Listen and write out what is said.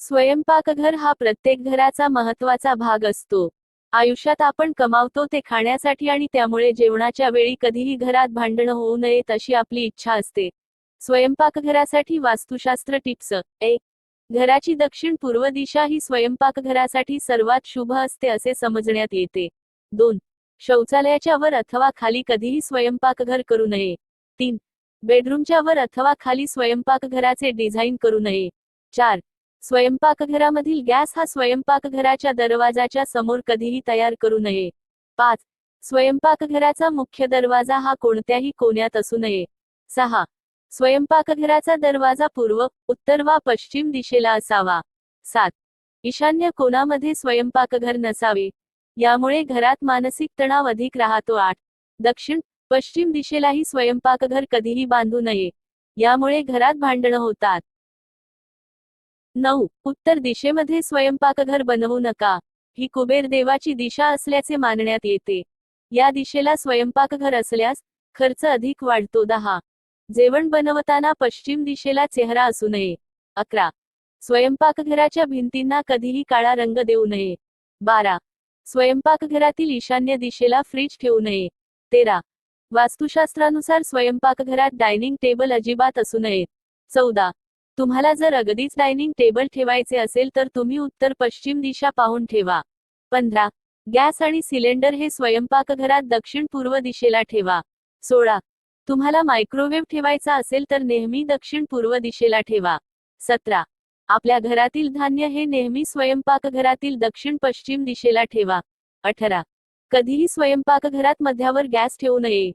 स्वयंपाकघर हा प्रत्येक घराचा महत्त्वाचा भाग असतो. आयुष्यात आपण कमावतो ते खाण्यासाठी आणि त्यामुळे जेवणाच्या वेळी कधीही घरात भांडणं होऊ नयेत अशी आपली इच्छा असते. स्वयंपाकघरासाठी वास्तुशास्त्र टिप्स. ए. घराची दक्षिण पूर्व दिशा ही स्वयंपाकघरासाठी सर्वात शुभ असते असे समजण्यात येते. दोन. शौचालयाच्या वर अथवा खाली कधीही स्वयंपाकघर करू नये. तीन. बेडरूमच्या वर अथवा खाली स्वयंपाकघराचे डिझाईन करू नये. चार. स्वयंपाकघरामधील गॅस हा स्वयंपाकघराच्या दरवाजाच्या समोर कधीही तयार करू नये. पाच. स्वयंपाकघराचा मुख्य दरवाजा हा कोणत्याही कोण्यात असू नये. सहा. स्वयंपाकघराचा दरवाजा पूर्व उत्तर वा पश्चिम दिशेला असावा. सात. ईशान्य कोणामध्ये स्वयंपाकघर नसावे. यामुळे घरात मानसिक तणाव अधिक राहतो. आठ. दक्षिण पश्चिम दिशेलाही स्वयंपाकघर कधीही बांधू नये. यामुळे घरात भांडणं होतात. नऊ. उत्तर दिशेमध्ये स्वयंपाकघर बनवू नका. ही कुबेर देवाची दिशा असल्याचे मानण्यात येते. या दिशेला स्वयंपाकघर असल्यास खर्च अधिक वाढतो. दहा. जेवण बनवताना पश्चिम दिशेला चेहरा असू नये. अकरा. स्वयंपाकघराच्या भिंतींना कधीही काळा रंग देऊ नये. बारा. स्वयंपाकघरातील ईशान्य दिशेला फ्रीज ठेवू नये. तेरा. वास्तुशास्त्रानुसार स्वयंपाकघरात डायनिंग टेबल अजिबात असू नये. चौदा. तुम्हाला जर अगदीच डायनिंग टेबल ठेवायचे असेल तर तुम्ही उत्तर पश्चिम दिशा पाहून ठेवा. पंधरा. गॅस आणि सिलेंडर हे स्वयंपाकघरात दक्षिण पूर्व दिशेला ठेवा. सोळा. तुम्हाला मायक्रोवेव्ह ठेवायचा असेल तर नेहमी दक्षिण पूर्व दिशेला ठेवा. सतरा. आपल्या घरातील धान्य हे नेहमी स्वयंपाकघरातील दक्षिण पश्चिम दिशेला ठेवा. अठरा. कधीही स्वयंपाकघरात मध्यावर गॅस ठेवू नये.